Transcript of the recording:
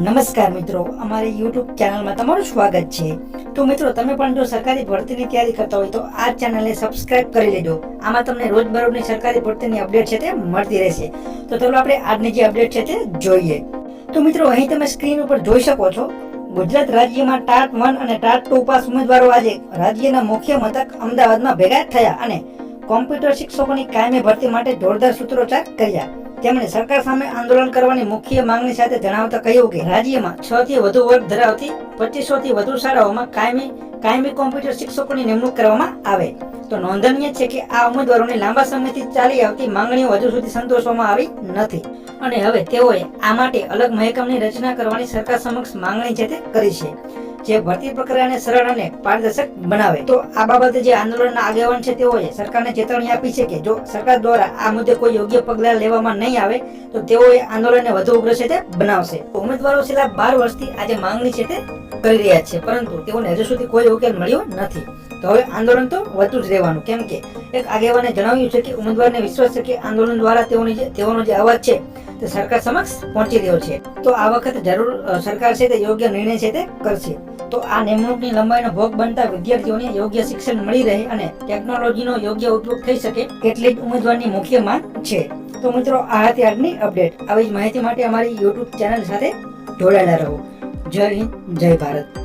નમસ્કાર મિત્રો, અમારી યુટ્યુબ ચેનલમાં તમારું સ્વાગત છે. તો મિત્રો, તમે પણ જો સરકારી ભરતીની તૈયારી કરતા હોય તો આ ચેનલને સબસ્ક્રાઇબ કરી લેજો. આમાં તમને રોજબરોજની સરકારી ભરતીની અપડેટ છે તે મળતી રહેશે. તો ચાલો આપણે આજની જે અપડેટ છે તે જોઈએ. તો મિત્રો, અહીં તમે સ્ક્રીન ઉપર જોઈ શકો છો, ગુજરાત રાજ્યમાં ટાટ વન અને ટાટ ટુ પાસ ઉમેદવારો આજે રાજ્યના મુખ્ય મથક અમદાવાદમાં ભેગા થયા અને કોમ્પ્યુટર શિક્ષકોની કાયમી ભરતી માટે જોરદાર સૂત્રોચ્ચાર કર્યા. તેમણે સરકાર સામે આંદોલન કરવાની મુખ્ય માંગણી સાથે જણાવતા કહ્યું કે રાજ્યમાં છ થી વધુ વર્ગ ધરાવતી પચીસો થી વધુ શાળાઓમાં કાયમી કાયમી કોમ્પ્યુટર શિક્ષકોની નિમણૂક કરવામાં આવે. તો નોંધનીય છે કે આ ઉમેદવારોની લાંબા સમયથી ચાલી આવતી માંગણીઓ હજુ સુધી સંતોષવામાં આવી નથી. અને હવે તેઓએ આ માટે અલગ મહેકમની રચના કરવાની સરકાર સમક્ષ માંગણી છે તે કરી છે, જે ભરતી પ્રક્રિયાને સરળ અને પારદર્શક બનાવે. તો આ બાબતે જે આંદોલનના આગેવાન છે તેઓએ સરકારને ચેતવણી આપી છે કે જો સરકાર દ્વારા આ મુદ્દે કોઈ યોગ્ય પગલાં લેવામાં નહીં આવે, તો તેઓએ આંદોલનને વધુ ઉગ્ર છે તે બનાવશે. ઉમેદવારો છેલ્લા બાર વર્ષથી આજે માંગણી છે તે કરી રહ્યા છે, પરંતુ તેઓને હજુ સુધી કોઈ ઉકેલ મળ્યો નથી. તો હવે આંદોલન તો વધુ જ રહેવાનું. કેમ કે એક આગેવાને જણાવ્યું છે કે ઉમેદવારને વિશ્વાસ છે કે આંદોલન દ્વારા તેઓની જે તેઓનો જે અવાજ છે, તે સરકાર સમક્ષ પહોંચી રહ્યો છે. તો આ વખત જરૂર સરકાર છે તે યોગ્ય નિર્ણય છે તે કરશે. તો આ નિમણૂકની લંબાઈનો ભોગ બનતા વિદ્યાર્થીઓને યોગ્ય શિક્ષણ મળી રહે અને ટેકનોલોજીનો યોગ્ય ઉપયોગ થઈ શકે એટલી જ ઉમેદવારની મુખ્ય માંગ છે. તો મિત્રો, આ હતી આજની અપડેટ. આવી જ માહિતી માટે અમારી યુટ્યુબ ચેનલ સાથે જોડાયેલા રહો. જય હિન્દ જય ભારત.